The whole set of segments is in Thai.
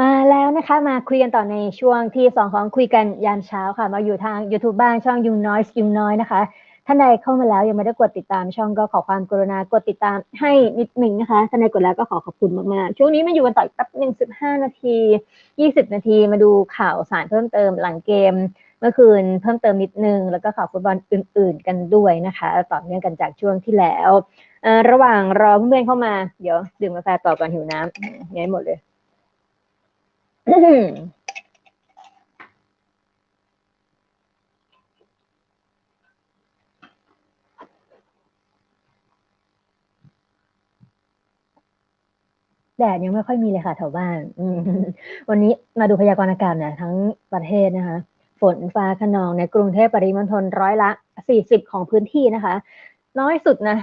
มาแล้วนะคะ มาคุยกันต่อในช่วงที่สองของคุยกันยามเช้าค่ะ มาอยู่ทาง YouTube บ้างช่องยุงน้อยยุงน้อยนะคะ ท่านใดเข้ามาแล้วยังไม่ได้กดติดตามช่องก็ขอความกรุณากดติดตามให้นิดหนึ่งนะคะท่านใดกดแล้วก็ขอขอบคุณมากๆช่วงนี้มาอยู่กันต่ออีกแป๊บหนึ่งสิบห้านาทียี่สิบนาทีมาดูข่าวสารเพิ่มเติมหลังเกม เมื่อคืนเพิ่มเติมนิดนึงแล้วก็ข่าวฟุตบอลอื่น ๆ กันด้วยนะคะต่อเนื่องกันจากช่วงที่แล้วระหว่างรอเพื่อนๆเข้ามาเดี๋ยวดื่มกาแฟต่อก่อนหิวน้ำง่ายหมดเลย แดดยังไม่ค่อยมีเลยค่ะแถวบ้าน วันนี้มาดูพยากรณ์อากาศเนี่ยทั้งประเทศนะคะ ฝนฟ้าขนองในกรุงเทพปริมณฑลร้อยละสี่สิบของพื้นที่นะคะ น้อยสุดนะ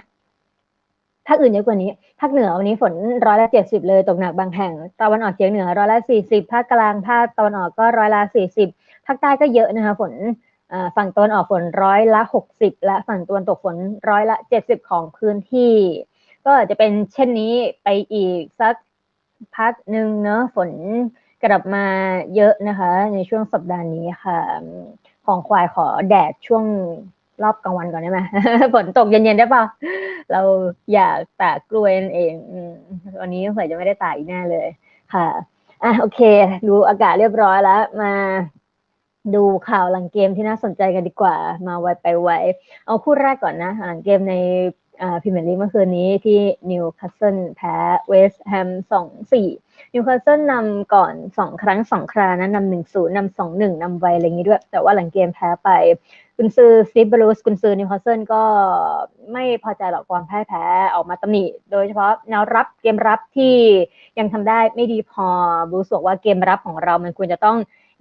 ภาคอื่นเยอะกว่านี้ ภาคเหนือวันนี้ฝนร้อยละเจ็ดสิบเลยตกหนักบางแห่ง ตะวันออกเฉียงเหนือร้อยละสี่สิบภาคกลางภาคตะวันออกก็ร้อยละสี่สิบภาคใต้ก็เยอะนะคะฝนฝั่งตะวันออกฝนร้อยละหกสิบและฝั่งตะวันตกฝนร้อยละเจ็ดสิบของพื้นที่ ก็จะเป็นเช่นนี้ไปอีกสักพักหนึ่งเนาะฝนกลับมาเยอะนะคะ ในช่วงสัปดาห์นี้ค่ะ ของควายขอแดดช่วง รอบกลางวันก่อนได้ไหมฝนตกเย็นๆได้ป่ะเราอยากตากกล้วยนั่นเองวันนี้สงสัยจะไม่ได้ตากอีกแน่เลย ค่ะอะโอเค ดูอากาศเรียบร้อยแล้ว มาดูข่าวหลังเกมที่น่าสนใจกันดีกว่า มาไวไปไวเอาคู่แรกก่อนนะ หลังเกมในพิมพ์ลีกเมื่อคืนนี้ที่นิวคาสเซิลแพ้เวสต์แฮมสองสี่นิวคาสเซิลนำก่อนสองครั้งสองครานะนำหนึ่งศูนย์นำสองหนึ่งนำไวอะไรอย่างนี้ด้วย แต่ว่าหลังเกมแพ้ไป กุนซือสตีฟบรูสกุนซือนิวคาสเซิลก็ไม่พอใจหรอกความแพ้แพ้ออกมาตำหนิโดยเฉพาะแนวรับเกมรับที่ยังทำได้ไม่ดีพอบรูสบอกว่าเกมรับของเรามันควรจะต้อง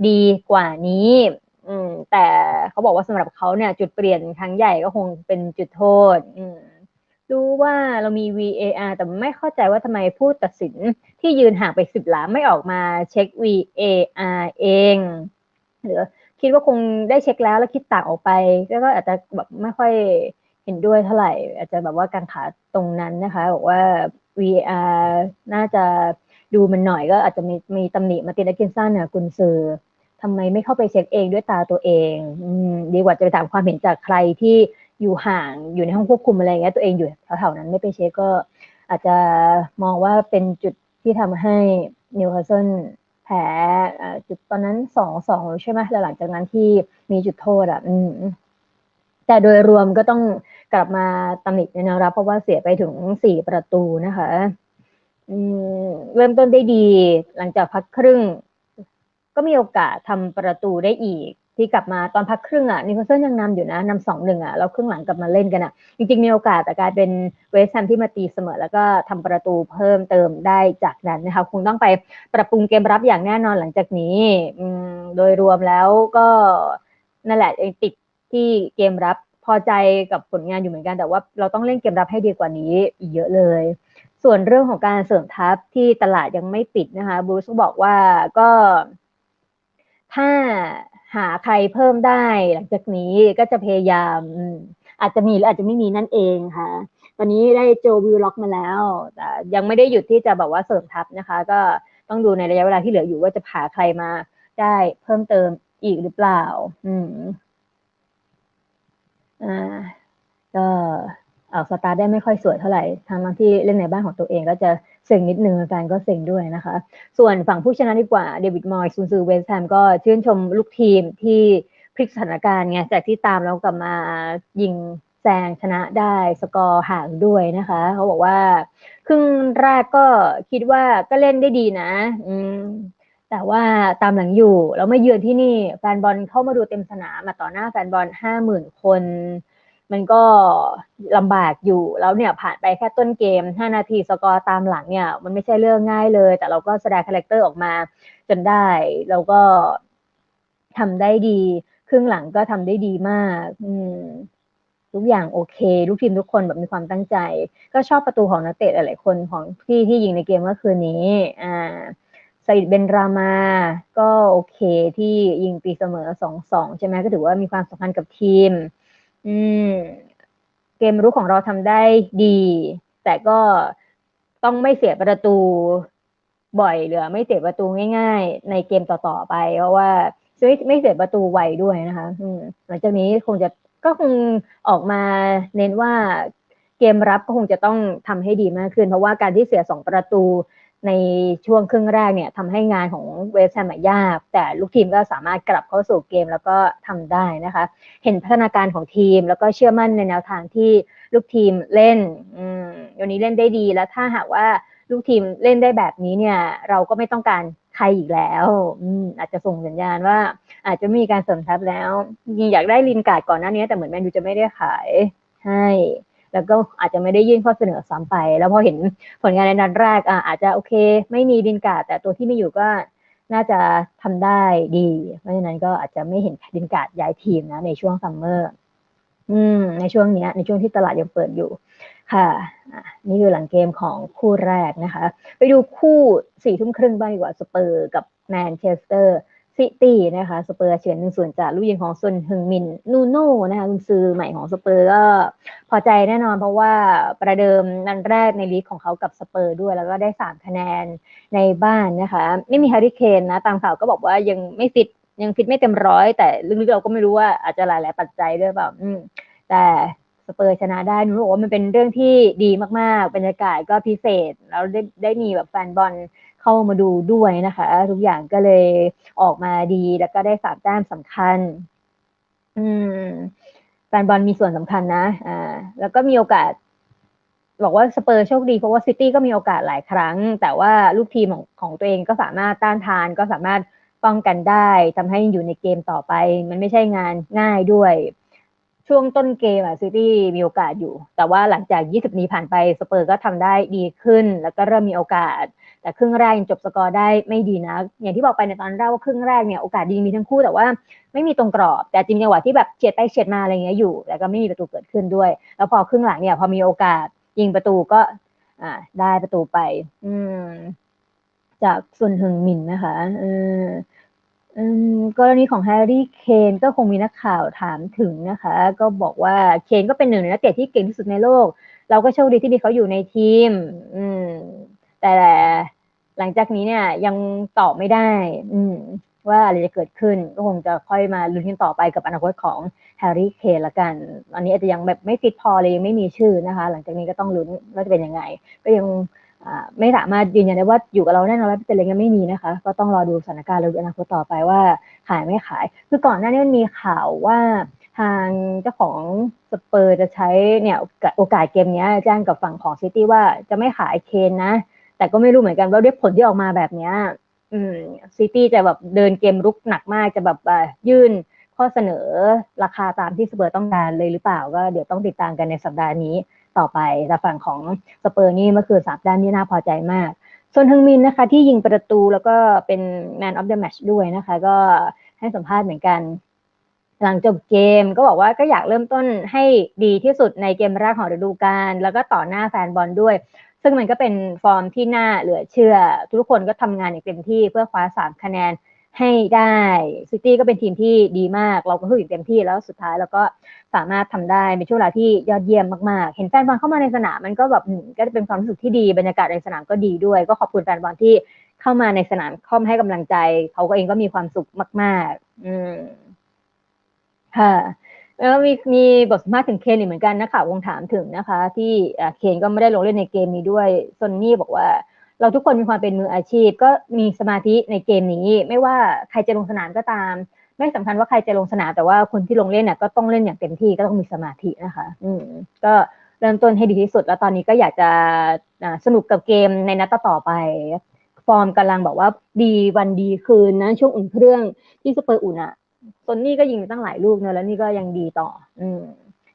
ดีกว่านี้อืมแต่เขาบอกว่าสำหรับเขาเนี่ย จุดเปลี่ยนครั้งใหญ่ก็คงเป็นจุดโทษอืมรู้ว่าเรามี VAR แต่ไม่เข้าใจว่าทำไมผู้ตัดสินที่ยืนห่างไปสิบหลาไม่ออกมาเช็ค VAR เองหรือ คิดว่าคงได้เช็คแล้วแล้วคิดต่างออกไปก็อาจจะแบบไม่ค่อยเห็นด้วยเท่าไหร่ อาจจะแบบว่าการขาตรงนั้นนะคะบอกว่า VR น่าจะดูมันหน่อยก็อาจจะมีมีตำหนิมาตินกินซันเนี่ยกุนซือทำไมไม่เข้าไปเช็คเองด้วยตาตัวเองอดีกว่าจะไปถามความเห็นจากใครที่อยู่ห่างอยู่ในห้องควบคุมอะไรเงี้ยตัวเองอยู่แถวๆนั้นไม่ไปเช็คก็อาจจะมองว่าเป็นจุดที่ทำให้นิวคาสเซิล แผลจุดตอนนั้นสองสองใช่ไหมแล้วหลังจากนั้นที่มีจุดโทษอะ อืมแต่โดยรวมก็ต้องกลับมาตำหนินะรับ เพราะว่าเสียไปถึงสี่ประตูนะคะเริ่มต้นได้ดี หลังจากพักครึ่ง ก็มีโอกาสทำประตูได้อีก ที่กลับมาตอนพักครึ่งอะนิโคลสันยังนำอยู่นะนำสองหนึ่งอะแล้วครึ่งหลังกลับมาเล่นกันอะ จริงๆ มีโอกาสแต่กลายเป็นเวสแฮมที่มาตีเสมอ แล้วก็ทำประตูเพิ่มเติมได้จากนั้นนะคะคงต้องไปปรับปรุงเกมรับอย่างแน่นอนหลังจากนี้โดยรวมแล้วก็นั่นแหละติดที่เกมรับพอใจกับผลงานอยู่เหมือนกัน แต่ว่าเราต้องเล่นเกมรับให้ดีกว่านี้อีกเยอะเลย ส่วนเรื่องของการเสริมทัพที่ตลาดยังไม่ปิดนะคะบูสบอกว่าก็ถ้า หาใครเพิ่มได้หลังจากนี้ก็จะพยายามอาจจะมีหรืออาจจะไม่มีนั่นเองค่ะ ตอนนี้ได้โจวิลล็อกมาแล้วแต่ยังไม่ได้หยุดที่จะแบบว่าเสริมทัพนะคะ ก็ต้องดูในระยะเวลาที่เหลืออยู่ว่าจะหาใครมาได้เพิ่มเติมอีกหรือเปล่า อืม อ่า ก็ สตาร์ได้ไม่ค่อยสวยเท่าไหร่ทางที่เล่นในบ้านของตัวเองก็จะเซ็งนิดนึงแฟนก็เซ็งด้วยนะคะ ส่วนฝั่งผู้ชนะดีกว่าเดวิดมอยซูซือเวสแฮมก็ชื่นชมลูกทีมที่พลิกสถานการณ์ไงจากที่ตามแล้วกลับมายิงแซงชนะได้สกอร์ห่างด้วยนะคะ เขาบอกว่าครึ่งแรกก็คิดว่าก็เล่นได้ดีนะ อืมแต่ว่าตามหลังอยู่แล้วไม่เยือนที่นี่แฟนบอลเข้ามาดูเต็มสนามมาต่อหน้าแฟนบอลห้าหมื่นคน มันก็ลำบากอยู่แล้วเนี่ยผ่านไปแค่ต้นเกม 5 นาทีสกอร์ตามหลังเนี่ยมันไม่ใช่เรื่องง่ายเลย แต่เราก็แสดงคาแรคเตอร์ออกมาจนได้เราก็ทำได้ดี ครึ่งหลังก็ทำได้ดีมาก อืมทุกอย่างโอเคลูกทีมทุกคนแบบมีความตั้งใจ ก็ชอบประตูของนักเตะหลายๆคนของที่ที่ยิงในเกมเมื่อคืนนี้อ่าไซด์เบนรามา ก็โอเคที่ยิงตีเสมอสองสองใช่ไหมก็ถือว่ามีความสำคัญกับทีม อืม เกมรุกของเราทำได้ดี แต่ก็ต้องไม่เสียประตูบ่อยหรือไม่เสียประตูง่าย ๆ ในเกมต่อๆไป เพราะว่าไม่ไม่เสียประตูไวด้วยนะคะหลังจากนี้คงจะก็คงออกมาเน้นว่าเกมรับก็คงจะต้องทำให้ดีมากขึ้น เพราะว่าการที่เสียสองประตู ในช่วงครึ่งแรกเนี่ยทำให้งานของเวสแฮมยาก แต่ลูกทีมก็สามารถกลับเข้าสู่เกมแล้วก็ทำได้นะคะ เห็นพัฒนาการของทีมแล้วก็เชื่อมั่นในแนวทางที่ลูกทีมเล่นอืมวันนี้เล่นได้ดีแล้วถ้าหากว่าลูกทีมเล่นได้แบบนี้เนี่ย เราก็ไม่ต้องการใครอีกแล้วอืมอาจจะส่งสัญญาณว่า อาจจะมีการเสริมทัพแล้วยิงอยากได้ลินการ์ดก่อนหน้านี้แต่เหมือนแมนยูจะไม่ได้ขายให้ แล้วก็อาจจะไม่ได้ยื่นข้อเสนอซ้ำไป แล้วพอเห็นผลงานในนัดแรกอะอาจจะโอเค ไม่มีดินกาดแต่ตัวที่ไม่อยู่ก็น่าจะทำได้ดี เพราะฉะนั้นก็อาจจะไม่เห็นดินกาดย้ายทีมนะ ในช่วงซัมเมอร์อืม ในช่วงนี้ในช่วงที่ตลาดยังเปิดอยู่ ค่ะนี่คือหลังเกมของคู่แรกนะคะ ไปดูคู่สี่ทุ่มครึ่งบ้างดีกว่าสเปอร์กับแมนเชสเตอร์ ซิตี้นะคะสเปอร์เฉือนหนึ่งส่วนจากลูกยิงของซุนฮึงมินนูโน่นะคะคุณซื้อใหม่ของสเปอร์ก็พอใจแน่นอนเพราะว่าประเดิมนันแรกในลีกของเขากับสเปอร์ด้วย แล้วก็ได้สามคะแนนในบ้านนะคะ ไม่มีฮาริเคนนะ ตามข่าวก็บอกว่ายังไม่ฟิตยังฟิตไม่เต็มร้อย แต่ลึกๆเราก็ไม่รู้ว่าอาจจะหลายๆปัจจัยด้วยแบบแต่สเปอร์ชนะได้หนูบอกว่ามันเป็นเรื่องที่ดีมากๆ บรรยากาศก็พิเศษ แล้วได้ได้มีแบบแฟนบอล เข้ามาดูด้วยนะคะ ทุกอย่างก็เลยออกมาดีแล้วก็ได้สามแต้มสำคัญ อืมแฟนบอลมีส่วนสำคัญนะ อ่า แล้วก็มีโอกาส บอกว่าสเปอร์โชคดีเพราะว่าซิตี้ก็มีโอกาสหลายครั้ง แต่ว่าลูกทีมของของตัวเองก็สามารถต้านทานก็สามารถป้องกันได้ทำให้อยู่ในเกมต่อไป มันไม่ใช่งานง่ายด้วย ช่วงต้นเกมอะซิตี้มีโอกาสอยู่ แต่ว่าหลังจาก 20 นี้ผ่านไปสเปอร์ก็ทำได้ดีขึ้น แล้วก็เริ่มมีโอกาส แต่ครึ่งแรกยังจบสกอร์ได้ไม่ดีนะ อย่างที่บอกไปในตอนแรกว่าครึ่งแรกเนี่ยโอกาสดีมีทั้งคู่แต่ว่าไม่มีตรงกรอบ แต่จริงจังหวะที่แบบเฉียดไปเฉียดมาอะไรเงี้ยอยู่แต่ก็ไม่มีประตูเกิดขึ้นด้วย แล้วพอครึ่งหลังเนี่ยพอมีโอกาสยิงประตูก็ อ่า ได้ประตูไป อืม จากส่วนหึงมินนะคะเออ กรณีของแฮร์รี่เคนก็คงมีนักข่าวถามถึงนะคะ ก็บอกว่าเคนก็เป็นหนึ่งในนักเตะที่เก่งที่สุดในโลก เราก็โชคดีที่มีเขาอยู่ในทีม อืม แต่หลังจากนี้เนี่ยยังตอบไม่ได้ อืม ว่าอะไรจะเกิดขึ้น ก็คงจะค่อยมาลุ้นกันต่อไปกับอนาคตของแฮร์รี่เคนละกันอันนี้อาจจะยังแบบไม่ฟิตพอเลยยังไม่มีชื่อนะคะ หลังจากนี้ก็ต้องลุ้นว่าจะเป็นยังไง ก็ยัง ไม่สามารถยืนยันได้ว่าอยู่กับเราแน่นอนร้อยเปอร์เซ็นต์เลยยังไม่มีนะคะ ก็ต้องรอดูสถานการณ์ในอนาคตต่อไปว่าขายไม่ขาย คือก่อนหน้านี้มันมีข่าวว่าทางเจ้าของสเปอร์จะใช้เนี่ยโอกาสเกมนี้แจ้งกับฝั่งของซิตี้ว่าจะไม่ขายเคนนะ แต่ก็ไม่รู้เหมือนกันว่าด้วยผลที่ออกมาแบบนี้ซิตี้จะแบบเดินเกมรุกหนักมากจะแบบยื่นข้อเสนอราคาตามที่สเปอร์ต้องการเลยหรือเปล่าก็เดี๋ยวต้องติดตามกันในสัปดาห์นี้ ต่อไปแต่ฝั่งของสเปอร์นี่เมื่อคืนสามด้านนี่น่าพอใจมาก ส่วนทึงมินนะคะ ที่ยิงประตูแล้วก็เป็น man of the match ด้วยนะคะ ก็ให้สัมภาษณ์เหมือนกัน หลังจบเกมก็บอกว่าก็อยากเริ่มต้นให้ดีที่สุดในเกมแรกของฤดูกาลแล้วก็ต่อหน้าแฟนบอลด้วย ซึ่งมันก็เป็นฟอร์มที่น่าเหลือเชื่อ ทุกคนก็ทำงานอย่างเต็มที่เพื่อคว้าสามคะแนน ให้ได้ซิตี้ก็เป็นทีมที่ดีมาก เราก็สู้อย่างเต็มที่แล้วสุดท้ายเราก็สามารถทำได้เป็นช่วงเวลาที่ยอดเยี่ยมมากๆ เห็นแฟนบอลเข้ามาในสนามมันก็แบบก็จะเป็นความรู้สึกที่ดีบรรยากาศในสนามก็ดีด้วย ก็ขอบคุณแฟนบอลที่เข้ามาในสนามเข้ามาให้กำลังใจ เขาก็เองก็มีความสุขมาก ๆ อืมค่ะแล้วมีมีบทสัมภาษณ์ถึงเคนอีกเหมือนกันนะคะวงถามถึงนะคะ ที่เคนก็ไม่ได้ลงเล่นในเกมนี้ด้วยซนนี่บอกว่า เราทุกคนมีความเป็นมืออาชีพ ก็มีสมาธิในเกมนี้ ไม่ว่าใครจะลงสนามก็ตาม ไม่สำคัญว่าใครจะลงสนามแต่ว่าคนที่ลงเล่นเนี่ยก็ต้องเล่นอย่างเต็มที่ก็ต้องมีสมาธินะคะ อืมก็เริ่มต้นให้ดีที่สุด แล้วตอนนี้ก็อยากจะสนุกกับเกมในนัดต่อไปฟอร์มกำลังบอกว่าดีวันดีคืนนะช่วงอุ่นเครื่องที่สเปอร์อุ่นอะตนนี่ก็ยิงตั้งหลายลูกเนอะแล้วนี่ก็ยังดีต่อ อืม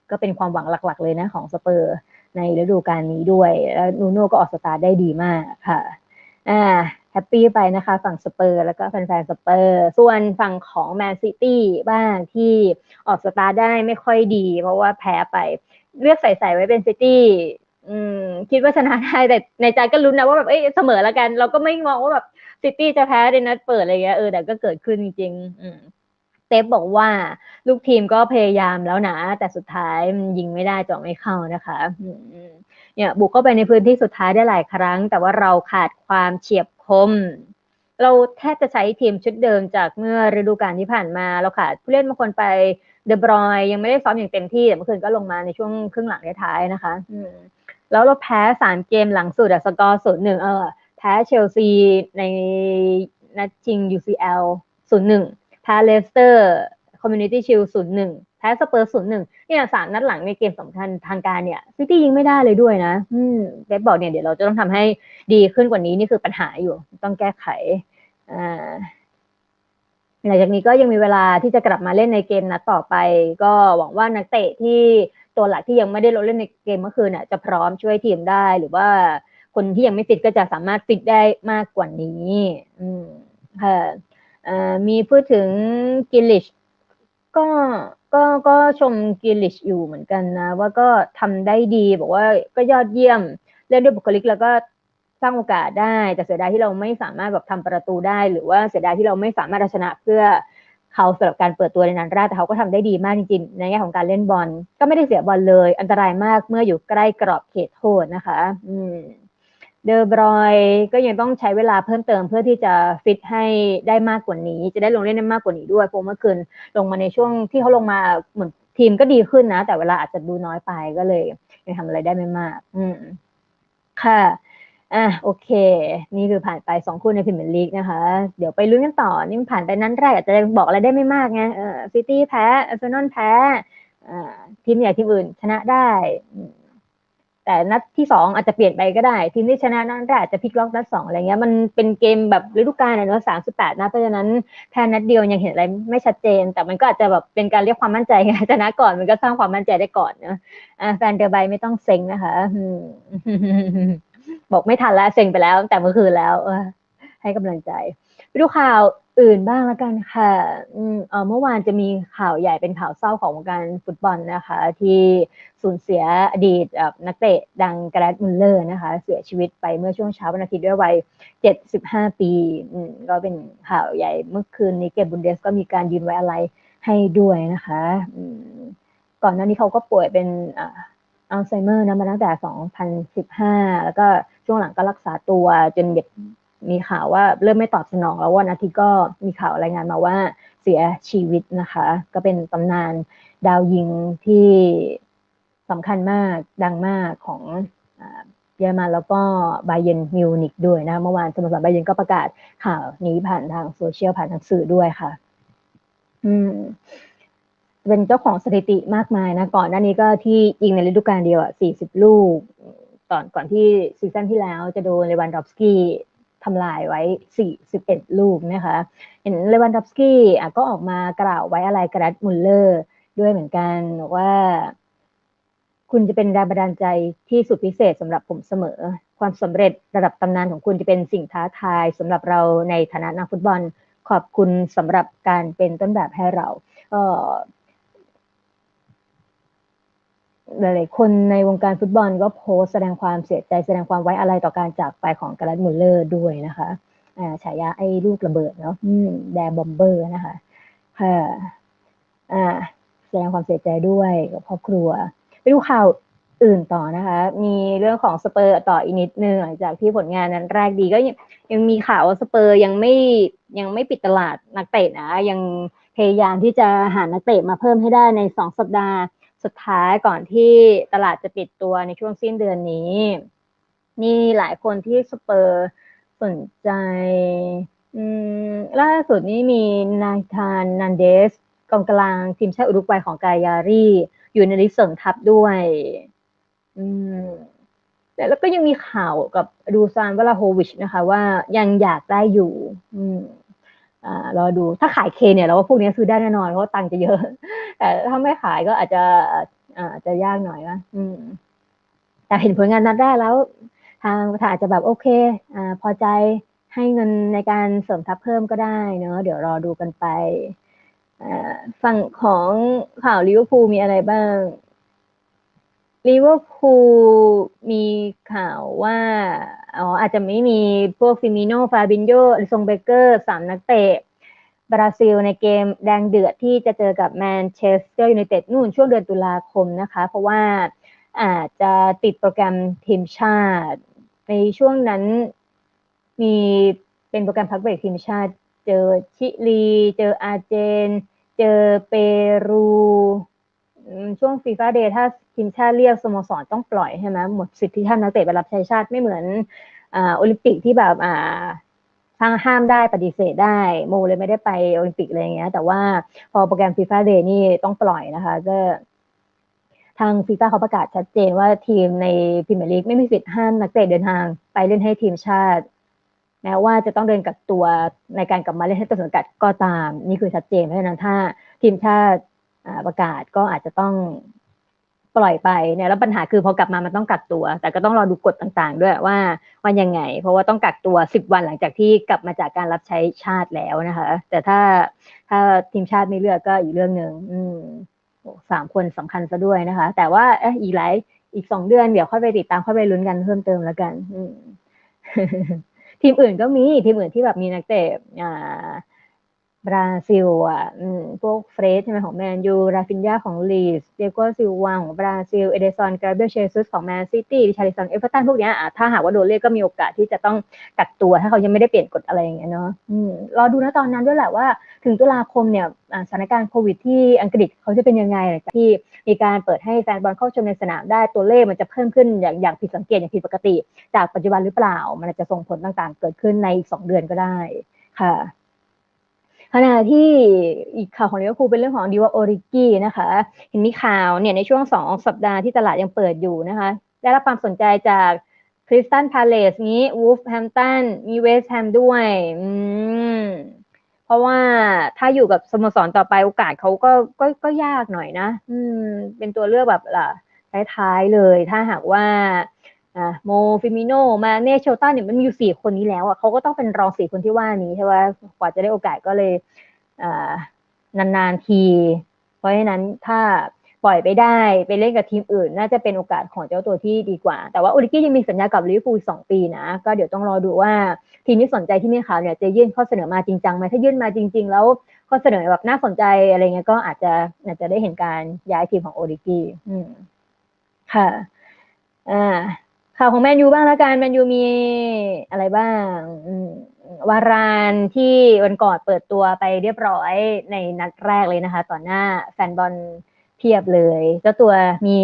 ก็เป็นความหวังหลัก ๆ เลยนะของสเปอร์ ในฤดูกาลนี้ด้วย แล้วนูโน่ก็ออกสตาร์ได้ดีมากค่ะอ่าแฮปปี้ไปนะคะ ฝั่งสเปอร์แล้วก็แฟนๆสเปอร์ ส่วนฝั่งของแมนซิตี้บ้างที่ออกสตาร์ได้ไม่ค่อยดี เพราะว่าแพ้ไป เลือกใส่ใส่ไว้เป็นซิตี้คิดว่าชนะได้แต่ในใจก็ลุ้นนะว่าแบบเอ้ยเสมอแล้วกัน เราก็ไม่มองว่าแบบซิตี้จะแพ้ในนัดเปิดอะไรเงี้ยเออแต่ก็เกิดขึ้นจริงๆอื เซฟบอกว่าลูกทีมก็พยายามแล้วนะ แต่สุดท้ายยิงไม่ได้จ่อไม่เข้านะคะเนี่ยบุกเข้าไปในพื้นที่สุดท้ายได้หลายครั้ง แต่ว่าเราขาดความเฉียบคม เราแทบจะใช้ทีมชุดเดิมจากเมื่อฤดูกาลที่ผ่านมา เราขาดผู้เล่นบางคนไปเดบรอยยังไม่ได้ซ้อมอย่างเต็มที่แต่เมื่อคืนก็ลงมาในช่วงครึ่งหลังท้ายนะคะแล้วเราแพ้สามเกมหลังสุดอะสกอร์ศูนย์หนึ่งเออแพ้เชลซีในนัดชิง UCL ศูนย์หนึ่ง พ้เลสเตอร์คอมมูนิตี้ชิลศูนย์หนึ่งแพ้สเปอร์ศูนย์หนึ่งเนี่ยสามนัดหลังในเกมสำคัญทางการเนี่ยซิตี้ยิงไม่ได้เลยด้วยนะ อืมเบสบอกเนี่ยเดี๋ยวเราจะต้องทำให้ดีขึ้นกว่านี้นี่คือปัญหาอยู่ ต้องแก้ไขอ่าหลังจากนี้ก็ยังมีเวลาที่จะกลับมาเล่นในเกมนัดต่อไป ก็หวังว่านักเตะที่ตัวหลักที่ยังไม่ได้ลงเล่นในเกมเมื่อคืนน่ะจะพร้อมช่วยทีมได้ หรือว่าคนที่ยังไม่ฟิตก็จะสามารถฟิตได้มากกว่านี้ อืมค่ะ มีพูดถึงกิลิชก็ก็ก็ชมกิลิชอยู่เหมือนกันนะ ว่าก็ทำได้ดีบอกว่าก็ยอดเยี่ยม เล่นด้วยบุคลิกแล้วก็สร้างโอกาสได้ แต่เสียดายที่เราไม่สามารถแบบทำประตูได้ หรือว่าเสียดายที่เราไม่สามารถชนะเพื่อเขาสำหรับการเปิดตัวในนัดแรกแต่เขาก็ทำได้ดีมากจริงๆในแง่ของการเล่นบอลก็ไม่ได้เสียบอลเลย อันตรายมากเมื่ออยู่ใกล้กรอบเขตโทษนะคะ อืม เดอร์บรอยก็ยังต้องใช้เวลาเพิ่มเติมเพื่อที่จะฟิตให้ได้มากกว่านี้ จะได้ลงเล่นได้มากกว่านี้ด้วยเพราะเมื่อคืนลงมาในช่วงที่เขาลงมาเหมือนทีมก็ดีขึ้นนะ แต่เวลาอาจจะดูน้อยไปก็เลยยังทำอะไรได้ไม่มาก อืม ค่ะอะโอเค นี่คือผ่านไปสองคู่ในพรีเมียร์ลีกนะคะ เดี๋ยวไปลุ้นกันต่อ นี่ผ่านไปนั้นแรกอาจจะบอกอะไรได้ไม่มากไงเออซิตี้แพ้เอเซนอลแพ้อ่าทีมใหญ่ทีมอื่นชนะได้ แต่นัดที่สองอาจจะเปลี่ยนไปก็ได้ ทีมที่ชนะนัดแรกอาจจะพลิกล็อกนัดสองอะไรเงี้ยมันเป็นเกมแบบฤดูกาลเนาะสามสิบแปดนัดเพราะฉะนั้นแพ้นัดเดียวยังเห็นอะไรไม่ชัดเจน แต่มันก็อาจจะแบบเป็นการเรียกความมั่นใจไงชนะก่อนมันก็สร้างความมั่นใจได้ก่อนเนาะแฟนเดอร์ไบไม่ต้องเซ็งนะคะบอกไม่ทันแล้วเซ็งไปแล้ว แต่เมื่อคืนแล้วให้กำลังใจ ไปดูข่าวอื่นบ้างแล้วกันค่ะเมื่อวานจะมีข่าวใหญ่เป็นข่าวเศร้าของวงการฟุตบอลนะคะ ที่สูญเสียอดีตนักเตะดังกรดมุลเลอร์นะคะ เสียชีวิตไปเมื่อช่วงเช้าวันอาทิตย์ด้วยวัย 75 ปีก็เป็นข่าวใหญ่เมื่อคืนนี้เกมบุนเดสก็มีการยืนไว้อะไรให้ด้วยนะคะก่อนหน้านี้เขาก็ป่วยเป็นอัลไซเมอร์นะมาตั้งแต่ 2015 แล้วก็ช่วงหลังก็รักษาตัวจนเด็ก มีข่าวว่าเริ่มไม่ตอบสนอง แล้ววันอาทิตย์ก็มีข่าวรายงานมาว่าเสียชีวิตนะคะ ก็เป็นตำนานดาวยิงที่สำคัญมากดังมากของเยอรมันแล้วก็บาเยนมิวนิกด้วยนะ เมื่อวานสโมสรบาเยนก็ประกาศข่าวนี้ผ่านทางโซเชียลผ่านทางสื่อด้วยค่ะ อืมเป็นเจ้าของสถิติมากมายนะ ก่อนหน้านี้ก็ที่ยิงในฤดูกาลเดียวอะ40 ลูกก่อนก่อนที่ซีซั่นที่แล้วจะโดนเลวันดอฟสกี้ ทำลายไว้ 41 ลูกนะคะเห็นเลวันดอฟสกี้ก็ออกมากล่าวไว้อะไรกระดมุลเลอร์ด้วยเหมือนกันว่าคุณจะเป็นแรงบันดาลใจที่สุดพิเศษสำหรับผมเสมอ ความสำเร็จระดับตำนานของคุณจะเป็นสิ่งท้าทายสำหรับเราในฐานะนักฟุตบอล ขอบคุณสำหรับการเป็นต้นแบบให้เรา หลายๆคนในวงการฟุตบอลก็โพสแสดงความเสียใจแสดงความไว้อะไรต่อการจากไปของกาลัดมูลเลอร์ด้วยนะคะฉายาไอ้ลูกระเบิดเนาะแดบอมเบอร์นะคะค่ะแสดงความเสียใจด้วยกับครอบครัว ไปดูข่าวอื่นต่อนะคะ มีเรื่องของสเปอร์ต่ออีกนิดนึงหลังจากที่ผลงานนั้นแรกดีก็ยังมีข่าวว่าสเปอร์ยังไม่ยังไม่ปิดตลาดนักเตะนะ ยังพยายามที่จะหานักเตะมาเพิ่มให้ได้ในสองสัปดาห์ สุดท้ายก่อนที่ตลาดจะปิดตัวในช่วงสิ้นเดือนนี้ นี่หลายคนที่สเปอร์สนใจล่าสุดนี้มีนายธานนันเดสกองกลางทีมชาติอุรุกวัยของกายารีอยู่ในลิสต์เสริมทัพด้วยแต่แล้วก็ยังมีข่าวกับดูซานวลาโฮวิชนะคะ ว่ายังอยากได้อยู่ อืม รอดูถ้าขายเคเนี่ยเราว่าพวกนี้ซื้อได้แน่นอนเพราะตังค์จะเยอะ แต่ถ้าไม่ขายก็อาจจะอาจจะยากหน่อยนะแต่เห็นผลงานนัดแรกแล้ว ทางประธานอาจจะแบบโอเคอพอใจให้เงินในการเสริมทัพเพิ่มก็ได้เนาะเดี๋ยวรอดูกันไปฝั่งของข่าวลิเวอร์พูลมีอะไรบ้าง ลิเวอร์พูลมีข่าวว่า อ๋อ อาจจะไม่มีพวกฟิมิโนฟาบินโยลิซงเบเกอร์สามนักเตะ บราซิลในเกมแดงเดือดที่จะเจอกับแมนเชสเตอร์ยูไนเต็ดนู่นช่วงเดือนตุลาคมนะคะ เพราะว่าอาจจะติดโปรแกรมทีมชาติ ในช่วงนั้นมีเป็นโปรแกรมพักเบรกทีมชาติ เจอชิลี เจออาร์เจน เจอเปรู ช่วงฟีฟ่าเดย์ถ้าทีมชาติเรียกสโมสรต้องปล่อยใช่ไหมหมดสิทธิท่านนักเตะไปรับใช้ชาติไม่เหมือนอโอลิมปิกที่แบบอ่าทางห้ามได้ปฏิเสธได้ โมเลยไม่ได้ไปโอลิมปิกอะไรอย่างเงี้ย แต่ว่าพอโปรแกรมฟีฟ่าเดย์นี่ต้องปล่อยนะคะ ก็ ทางฟีฟ่าเขาประกาศชัดเจนว่าทีมในพรีเมียร์ลีกไม่มีสิทธิ์ห้ามนักเตะเดินทางไปเล่นให้ทีมชาติ แม้ว่าจะต้องเดินกักตัวในการกลับมาเล่นให้ต้นสังกัดก็ตาม นี่คือชัดเจนเพราะฉะนั้นถ้าทีมชาติ ประกาศก็อาจจะต้องปล่อยไปเนี่ยแล้วปัญหาคือพอกลับมามันต้องกักตัว แต่ก็ต้องรอดูกฎต่างๆ ด้วยว่าว่ายังไง เพราะว่าต้องกักตัวสิบวันหลังจากที่กลับมาจากการรับใช้ชาติแล้วนะคะ แต่ถ้าถ้าทีมชาติไม่เลือกก็อีกเรื่องหนึ่งอืมสามคนสำคัญซะด้วยนะคะ แต่ว่าเอออีกหลายอีกสองเดือนเดี๋ยวค่อยไปติดตามค่อยไปลุ้นกันเพิ่มเติมแล้วกันทีมอื่นก็มีทีมอื่นที่แบบมีนักเตะอ่า บราซิลอะพวกเฟรดใช่ไหมของแมนยู ราฟินยาของลีสเดโกซิลวาของบราซิล เอเดซอนกราเบลเชซุสของแมนซิตี้ดิชาริสันเอฟเวอร์ตันพวกนี้อะถ้าหากว่าโดนเรียกก็มีโอกาสที่จะต้องกักตัวถ้าเขายังไม่ได้เปลี่ยนกฎอะไรอย่างเงี้ยเนาะรอดูนะตอนนั้นด้วยแหละว่า ถึงตุลาคมเนี่ยสถานการณ์โควิดที่อังกฤษเขาจะเป็นยังไงหลังจากที่มีการเปิดให้แฟนบอลเข้าชมในสนามได้ตัวเลขมันจะเพิ่มขึ้นอย่างอย่างผิดสังเกตอย่างผิดปกติ จากปัจจุบันหรือเปล่า มันจะส่งผลต่างๆ เกิดขึ้นในอีกสองเดือนก็ได้ค่ะ ขณะที่อีกข่าวของลิเวอร์พูลเป็นเรื่องของดิวโอริกี้นะคะ เห็นมีข่าวเนี่ยในช่วงสองสัปดาห์ที่ตลาดยังเปิดอยู่นะคะ ได้รับความสนใจจากคริสตันพาเลสนี้วูฟแฮมตันมีเวสแฮมด้วยอืมเพราะว่าถ้าอยู่กับสโมสรต่อไปโอกาสเขาก็ก็ก็ยากหน่อยนะ อืม เป็นตัวเลือกแบบล่ะท้ายๆเลย ถ้าหากว่า โมฟิมิโนมาเนเชลตันเนี่ยมันมีอยู่สี่คนนี้แล้วอะเขาก็ต้องเป็นรองสี่คนที่ว่านี้ใช่ไหมกว่าจะได้โอกาสก็เลยนานๆที เพราะฉะนั้นถ้าปล่อยไปได้ไปเล่นกับทีมอื่น น่าจะเป็นโอกาสของเจ้าตัวที่ดีกว่า แต่ว่าโอริกี้ยังมีสัญญากับลิเวอร์พูลสองปีนะ ก็เดี๋ยวต้องรอดูว่าทีมที่สนใจที่มีข่าวเนี่ยจะยื่นข้อเสนอมาจริงจังไหมถ้ายื่นมาจริง ๆ แล้วข้อเสนอแบบน่าสนใจอะไรเงี้ยก็อาจจะอาจจะได้เห็นการย้ายทีมของโอริกี้ค่ะอ่า ข่าวของแมนยูบ้างละกันแมนยูมีอะไรบ้างวารานที่วันก่อนเปิดตัวไปเรียบร้อยในนัดแรกเลยนะคะ ต่อหน้าแฟนบอลเพียบเลยเจ้าตัวมี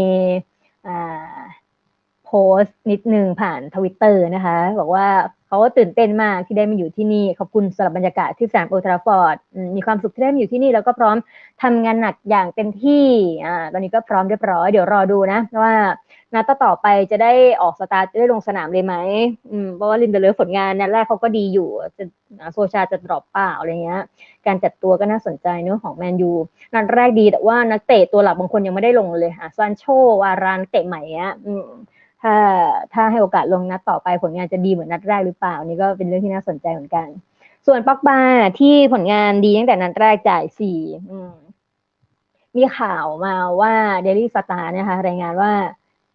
โพสต์นิดนึงผ่านทวิตเตอร์นะคะ บอกว่า เขาตื่นเต้นมากที่ได้มาอยู่ที่นี่ขอบคุณสำหรับบรรยากาศที่สนามโอทราฟอร์ดมีความสุขที่ได้มาอยู่ที่นี่ แล้วก็พร้อมทำงานหนักอย่างเต็มที่อ่าตอนนี้ก็พร้อมเรียบร้อยเดี๋ยวรอดูนะว่านัดต่อไปจะได้ออกสตาร์จะได้ลงสนามเลยไหมอืมเพราะว่าลินเดเลอร์ผลงานนัดแรกเขาก็ดีอยู่จะโซชาจะดรอปเปล่าอะไรเงี้ย การจัดตัวก็น่าสนใจเนื้อของแมนยูนัดแรกดีแต่ว่านักเตะตัวหลักบางคนยังไม่ได้ลงเลยอะซานโชวารานเตะใหม่เงี้ยอืม ถ้าถ้าให้โอกาสลงนัดต่อไปผลงานจะดีเหมือนนัดแรกหรือเปล่านี่ก็เป็นเรื่องที่น่าสนใจเหมือนกัน ส่วนป็อกบาที่ผลงานดีตั้งแต่นัดแรกจ่ายสี่มีข่าวมาว่าเดลี่สตาร์นะคะรายงานว่า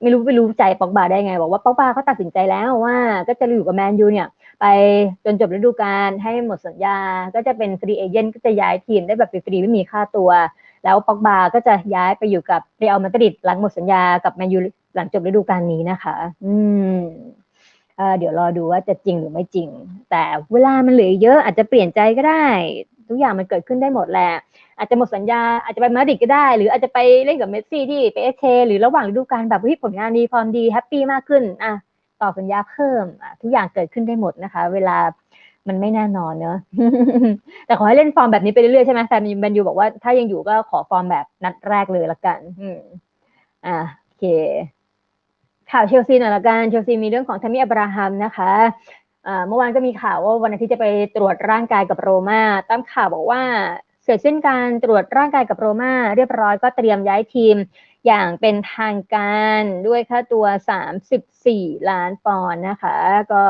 ไม่รู้ไปรู้ใจปอกบาได้ไง บอกว่าปอกบาเขาตัดสินใจแล้วว่า ก็จะอยู่กับแมนยูเนี่ย ไปจนจบฤดูกาลให้หมดสัญญา ก็จะเป็นฟรีเอเจนต์ก็จะย้ายทีมได้แบบฟรีไม่มีค่าตัว แล้วปอกบาก็จะย้ายไปอยู่กับเรอัลมาดริดหลังหมดสัญญากับแมนยู หลังจบฤดูกาลนี้นะคะ อืมเดี๋ยวรอดูว่าจะจริงหรือไม่จริง แต่เวลามันเหลือเยอะอาจจะเปลี่ยนใจก็ได้ ทุกอย่างมันเกิดขึ้นได้หมดแหละอาจจะหมดสัญญาอาจจะไปมาดริดก็ได้ หรืออาจจะไปเล่นกับเมสซี่ที่เปเอเคหรือระหว่างฤดูกาลแบบวิผลงานดีฟอร์มดีแฮปปี้มากขึ้นอะต่อสัญญาเพิ่มอะทุกอย่างเกิดขึ้นได้หมดนะคะ เวลามันไม่แน่นอนเนอะแต่ขอให้เล่นฟอร์มแบบนี้ไปเรื่อยๆใช่ไหมแฟนแมนยูบอกว่าถ้ายังอยู่ก็ขอฟอร์มแบบนัดแรกเลยละกัน อืมอ่าโอเค ข่าวเชลซีหน่อยละกันเชลซีมีเรื่องของทามิอับราฮัมนะคะเมื่อวานก็มีข่าวว่าวันอาทิตย์จะไปตรวจร่างกายกับโรมาตามข่าวบอกว่าเสร็จสิ้นการตรวจร่างกายกับโรม่าเรียบร้อยก็เตรียมย้ายทีมอย่างเป็นทางการด้วยค่าตัว 34 ล้านปอนด์นะคะ ก็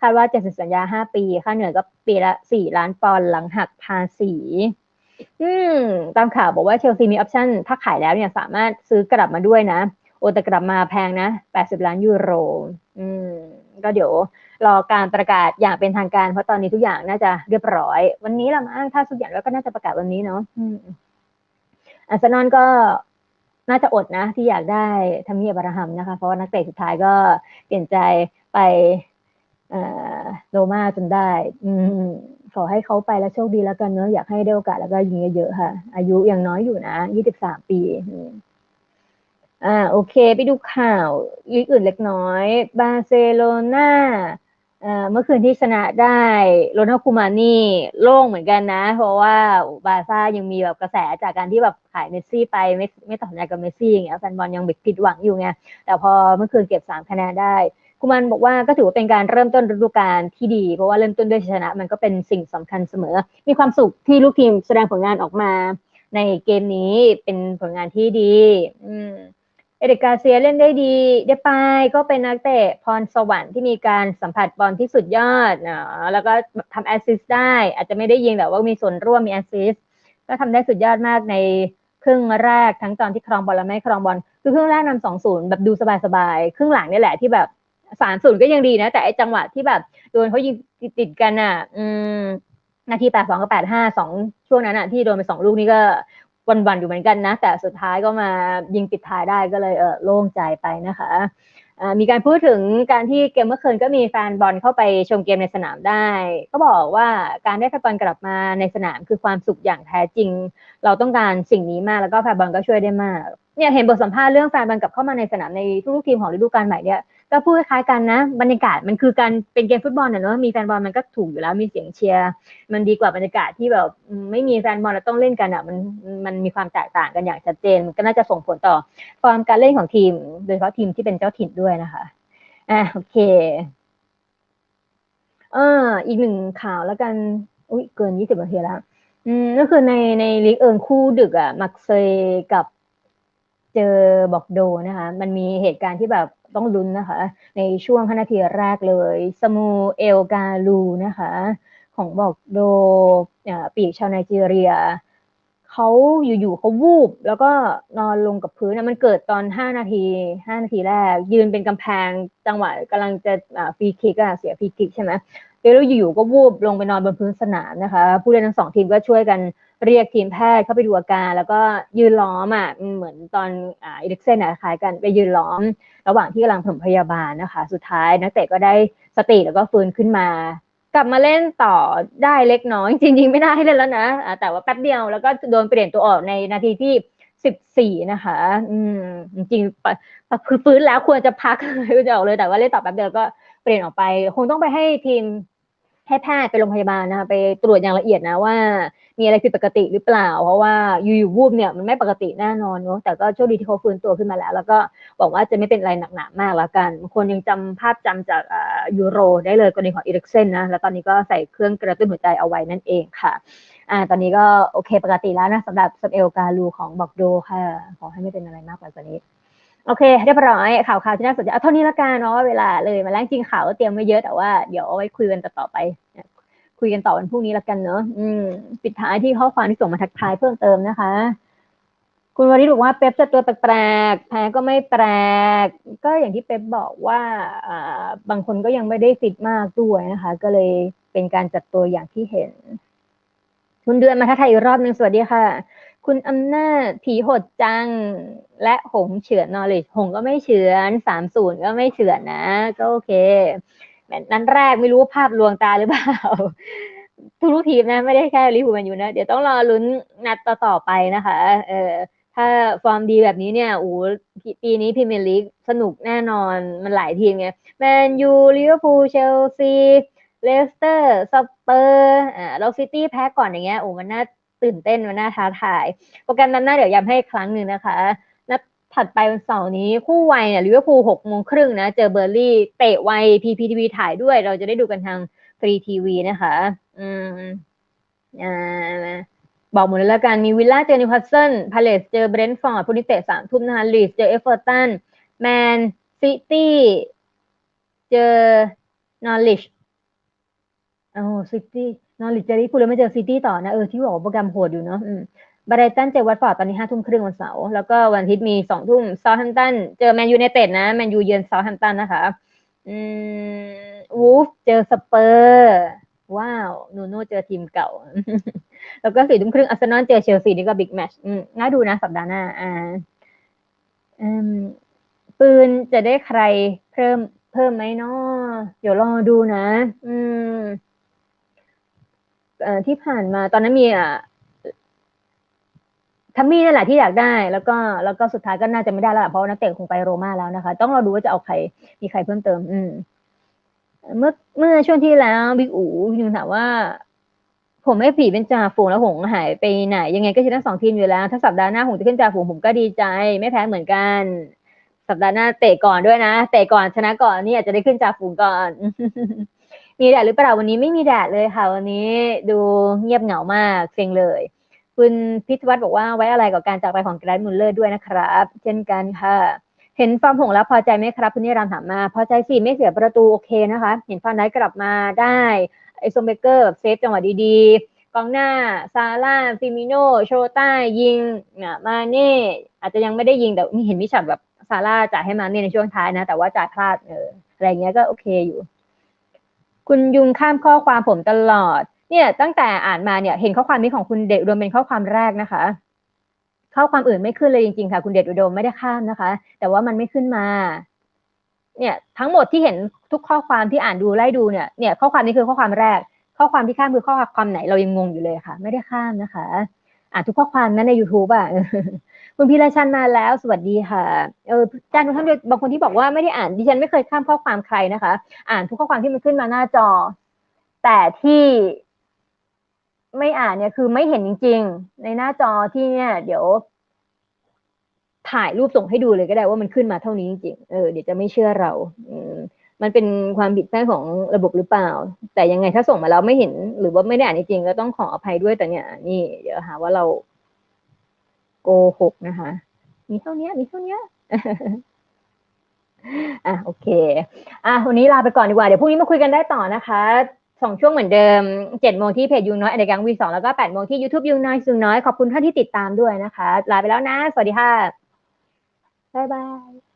คาดว่าจะเซ็นสัญญา 5 ปี ค่าเหนื่อยก็ปีละ 4 ล้านปอนด์หลังหักภาษี อืมตามข่าวบอกว่าเชลซีมีออปชั่นถ้าขายแล้วเนี่ยสามารถซื้อกลับมาด้วยนะ โอแต่กลับมาแพงนะ 80 ล้านยูโร อืม ก็เดี๋ยวรอการประกาศอย่างเป็นทางการ เพราะตอนนี้ทุกอย่างน่าจะเรียบร้อย วันนี้ละมั้งถ้าทุกอย่างแล้วก็น่าจะประกาศวันนี้เนาะอาร์เซนอลก็น่าจะอดนะ ที่อยากได้ทามีอับราฮัมนะคะ เพราะว่านักเตะสุดท้ายก็เปลี่ยนใจไปโรมาจนได้ อืมขอให้เขาไปแล้วโชคดีแล้วกันเนอะอยากให้ได้โอกาสแล้วก็ยิงเยอะๆค่ะ อายุยังน้อยอยู่นะยี่สิบสามปี อ่าโอเค ไปดูข่าวลีกอื่นเล็กน้อย บาร์เซโลนาเมื่อคืนที่ชนะได้โรนัลคูมานี่โล่งเหมือนกันนะ เพราะว่าบาซ่ายังมีแบบกระแสจากการที่แบบขายเมสซี่ไปไม่ไม่ต่อสัญญากับเมสซี่อย่างเงี้ยแฟนบอลยังบิดผิดหวังอยู่ไงแต่พอเมื่อคืนเก็บสามคะแนนได้คูมันบอกว่าก็ถือว่าเป็นการเริ่มต้นฤดูกาลที่ดี เพราะว่าเริ่มต้นด้วยชนะมันก็เป็นสิ่งสำคัญเสมอ มีความสุขที่ลูกทีมแสดงผลงานออกมา ในเกมนี้เป็นผลงานที่ดี อืม เอริกาเซียเล่นได้ดีเดปายก็เป็นนักเตะพรสวรรค์ที่มีการสัมผัสบอลที่สุดยอดนะแล้วก็ทำแอสซิสต์ได้ อาจจะไม่ได้ยิงแต่ว่ามีส่วนร่วมมีแอสซิสต์ก็ทำได้สุดยอดมากในครึ่งแรกทั้งตอนที่ครองบอลและไม่ครองบอลคือครึ่งแรกนำสองศูนย์แบบดูสบายๆครึ่งหลังนี่แหละที่แบบสามศูนย์ก็ยังดีนะ แต่ไอจังหวะที่แบบโดนเขายิงติดกันอะ อืมนาทีแปดสองกับแปดห้าสองช่วงนั้นอะที่โดนไปสองลูกนี้ก็ วันๆอยู่เหมือนกันนะ แต่สุดท้ายก็มายิงปิดท้ายได้ก็เลยเออโล่งใจไปนะคะมีการพูดถึงการที่เกมเมื่อคืนก็มีแฟนบอลเข้าไปชมเกมในสนามได้ ก็บอกว่าการได้แฟนบอลกลับมาในสนามคือความสุขอย่างแท้จริง เราต้องการสิ่งนี้มากแล้วก็แฟนบอลก็ช่วยได้มากเนี่ยเห็นบทสัมภาษณ์เรื่องแฟนบอลกลับเข้ามาในสนามในทุกทีมของฤดูกาลใหม่เนี่ย ก็พูดคล้ายกันนะ บรรยากาศมันคือการเป็นเกมฟุตบอลเนอะมีแฟนบอลมันก็ถูกอยู่แล้วมีเสียงเชียร์มันดีกว่าบรรยากาศที่แบบไม่มีแฟนบอลแล้วต้องเล่นกันอะมันมันมีความแตกต่างกันอย่างชัดเจนก็น่าจะส่งผลต่อฟอร์มการเล่นของทีม โดยเฉพาะทีมที่เป็นเจ้าถิ่นด้วยนะคะอะโอเคเอออีกหนึ่งข่าวแล้วกันอุ้ยเกินยี่สิบนาทีแล้วอืมก็คือในในลีกเอิงคู่ดึกอะมักเซยกับเจอบอกโดนะคะ มันมีเหตุการณ์ที่แบบ ต้องลุ้นนะคะ ในช่วงนาทีแรกเลยสมูเอลกาลูนะคะ ของบอกโดปีกชาวไนจีเรียเขาอยู่ๆเขาวูบ แล้วก็นอนลงกับพื้นนะมันเกิดตอนห้านาทีห้านาทีแรก ยืนเป็นกำแพงจังหวะกำลังจะฟรีคิกอะเสียฟรีคิกใช่ไหมแล้วอยู่ๆก็วูบลงไปนอนบนพื้นสนามนะคะ ผู้เล่นทั้งสองทีมก็ช่วยกัน เรียกทีมแพทย์เข้าไปดูอาการ แล้วก็ยืนล้อมอะเหมือนตอนอ่าอิเล็กเซนอะคล้ายกันไปยืนล้อม ระหว่างที่กำลังผพยาบาลนะคะ สุดท้ายนักเตะก็ได้สติแล้วก็ฟื้นขึ้นมา กลับมาเล่นต่อได้เล็กน้อย จริง ๆ ไม่ได้ให้เล่นแล้วนะแต่ว่าแป๊บเดียวแล้วก็โดนเปลี่ยนตัวออกในนาทีที่สิบสี่นะคะ อืม จริงๆคือฟื้นแล้วควรจะพักเลยจะออกเลย แต่ว่าเล่นต่อแป๊บเดียวก็เปลี่ยนออกไป คงต้องไปให้ทีม ให้แพทย์ไปโรงพยาบาลนะคะไปตรวจอย่างละเอียดนะว่า มีอะไรผิดปกติหรือเปล่า เพราะว่าอยู่ๆวูบเนี่ยมันไม่ปกติแน่นอนเนาะแต่ก็โชคดีที่เขาฟื้นตัวขึ้นมาแล้ว แล้วก็บอกว่าจะไม่เป็นอะไรหนักหนามากแล้วกันคนยังจำภาพจำจากยูโร ได้เลยกรณีของอีริกเซนนะแล้วตอนนี้ก็ใส่เครื่องกระตุ้นหัวใจเอาไว้นั่นเองค่ะอ่าตอนนี้ก็โอเคปกติแล้วนะสำหรับสเปลกาลูของบอกโดค่ะขอให้ไม่เป็นอะไรมากกว่านี้ โอเคเรียบร้อยข่าวข่าวที่น่าสนใจเอาเท่านี้ละกันเนาะเวลาเลยมาแล้วจริงข่าวก็เตรียมไว้เยอะแต่ว่าเดี๋ยวเอาไว้คุยกันต่อไป คุยกันต่อวันพรุ่งนี้ละกันเนอะอืม ปิดท้ายที่ข้อความที่ส่งมาทักทายเพิ่มเติมนะคะ คุณวริศบอกว่าเป๊ปจะตัวแปลกแพ้ก็ไม่แปลก ก็อย่างที่เป๊ปบอกว่าอ่าบางคนก็ยังไม่ได้ฟิตมากด้วยนะคะ ก็เลยเป็นการจัดตัวอย่างที่เห็นคุณเดือนมาทักทายอีกรอบหนึ่งสวัสดีค่ะ คุณอำนาจผีหดจัง และหงเฉือนนอริชหงก็ไม่เฉือนสามศูนย์ก็ไม่เฉือนนะ ก็โอเคนั้นแรกไม่รู้ภาพลวงตาหรือเปล่าทุกทีมนะ ไม่ได้แค่ลิเวอร์พูลมันยูนะ เดี๋ยวต้องรอลุ้นนัดต่อๆไปนะคะ เออถ้าฟอร์มดีแบบนี้เนี่ยโอ้ปีนี้พรีเมียร์ลีกสนุกแน่นอนมันหลายทีมไงแมนยูลิเวอร์พูลเชลซีเลสเตอร์สเปอร์อ่าเราซิตี้แพ้ก่อนอย่างเงี้ยโอ้มันน่า ตื่นเต้นมันน่าท้าทาย โปรแกรมนั้นน่าเดี๋ยวย้ำให้ครั้งหนึ่งนะคะถัดไปวันเสาร์นี้คู่วัยเนี่ยลิเวอร์พูลหกโมงครึ่งนะ เจอเบอร์ลี่เตะวัยพีพีทีวีถ่ายด้วย เราจะได้ดูกันทางฟรีทีวีนะคะ อืมอ่าบอกหมดแล้วกัน มีวิลล่าเจอนิวคาสเซิลพาเลสเจอเบรนท์ฟอร์ดพุนี้เตะสามทุ่มนะคะลีสเจอเอฟเวอร์ตันแมนซิตี้เจอนอริชโอ้ซิตี้ นอริชเจอรี่พูดแล้วไม่เจอซิตี้ต่อนะเออที่บอกโปรแกรมโหดอยู่เนาะอืมบรตันเจอวัตฟอร์ดตอนนี้ห้าทุ่มครึ่งวันเสาร์แล้วก็วันอาทิตย์มีสองทุ่มซาท์แฮมป์ตันเจอแมนยูในเต็ดนะแมนยูเยือนซาท์แฮมป์ตันนะคะอืมวูฟเจอสเปอร์ว้าวนูโน่เจอทีมเก่า แล้วก็สี่ทุ่มครึ่งอาร์เซนอลเจอเชลซีนี่ก็บิ๊กแมชอืมน่าดูนะสัปดาห์หน้าอ่าอืมปืนจะได้ใครเพิ่มเพิ่มไหมเนาะเดี๋ยวรอดูนะ อืม ที่ผ่านมาตอนนั้นมีอะทัมมี่นั่นแหละที่อยากได้ แล้วก็แล้วก็สุดท้ายก็น่าจะไม่ได้แล้วเพราะนักเตะคงไปโรม่าแล้วนะคะ ต้องรอดูว่าจะเอาใครมีใครเพิ่มเติม อืม เมื่อเมื่อช่วงที่แล้วบิ๊กอูยังถามว่า ผมไม่ผีเป็นจ่าฝูงแล้วหงหายไปไหน ยังไงก็ชนะสองทีมอยู่แล้ว ถ้าสัปดาห์หน้าหงจะขึ้นจ่าฝูงผมก็ดีใจ ไม่แพ้เหมือนกัน สัปดาห์หน้าเตะก่อนด้วยนะเตะก่อนชนะก่อนนี่อาจจะได้ขึ้นจ่าฝูงก่อน มีแดดหรือเปล่าวันนี้ไม่มีแดดเลยค่ะ วันนี้ดูเงียบเหงามากเซ็งเลย คุณพิทวัฒน์บอกว่าไว้อะไรกับการจากไปของแกรนมุลเลอร์ด้วยนะครับ เช่นกันค่ะ เห็นฟอร์มหงแล้วพอใจไหมครับคุณนิรันต์ถามมาพอใจสิไม่เสียประตูโอเคนะคะ เห็นฟาร์นไดกลับมาได้ไอโซมเบเกอร์แบบเซฟจังหวะดีๆกองหน้าซาร่าฟิมิโนโชต้ายิงมาเน่อาจจะยังไม่ได้ยิงแต่มีเห็นมิฉับแบบซาร่าจ่ายให้มาเน่ในช่วงท้ายนะ แต่ว่าจ่ายพลาดเอออะไรเงี้ยก็โอเคอยู่ คุณยุงข้ามข้อความผมตลอด เนี่ย ตั้งแต่อ่านมาเนี่ย เห็นข้อความนี้ของคุณเดชอุดมเป็นข้อความแรกนะคะ ข้อความอื่นไม่ขึ้นเลยจริงๆค่ะ คุณเดชอุดมไม่ได้ข้ามนะคะ แต่ว่ามันไม่ขึ้นมา เนี่ย ทั้งหมดที่เห็นทุกข้อความที่อ่านดูไล่ดูเนี่ย เนี่ย ข้อความนี้คือข้อความแรก ข้อความที่ข้ามคือข้อความไหนเรายังงงอยู่เลยค่ะ ไม่ได้ข้ามนะคะ อ่านทุกข้อความนั้นใน YouTube อะคุณพีรชันมาแล้วสวัสดีค่ะ เอออาจารย์ทุกท่านบางคนที่บอกว่าไม่ได้อ่านดิฉันไม่เคยข้ามข้อความใครนะคะ อ่านทุกข้อความที่มันขึ้นมาหน้าจอ แต่ที่ไม่อ่านเนี่ยคือไม่เห็นจริง ๆ ในหน้าจอที่เนี่ย เดี๋ยว ถ่ายรูปส่งให้ดูเลยก็ได้ว่ามันขึ้นมาเท่านี้จริงๆเออเดี๋ยวจะไม่เชื่อเรา อืม มันเป็นความผิดพลาดของระบบหรือเปล่า แต่ยังไงถ้าส่งมาแล้วไม่เห็น หรือว่าไม่ได้อ่านจริงก็ต้องขออภัยด้วยแต่เนี่ย นี่เดี๋ยวหาว่าเราโกหกนะคะ มีเท่านี้มีเท่านี้อะโอเค อะวันนี้ลาไปก่อนดีกว่า เดี๋ยวพรุ่งนี้มาคุยกันได้ต่อนะคะสองช่วงเหมือนเดิมเจ็ดโมงที่เพจยูน้อยในกังวีสองแล้วก็แปดโมงที่ YouTube ยูน้อยซูน้อย ขอบคุณท่านที่ติดตามด้วยนะคะ ลาไปแล้วนะ สวัสดีค่ะ บ๊ายบาย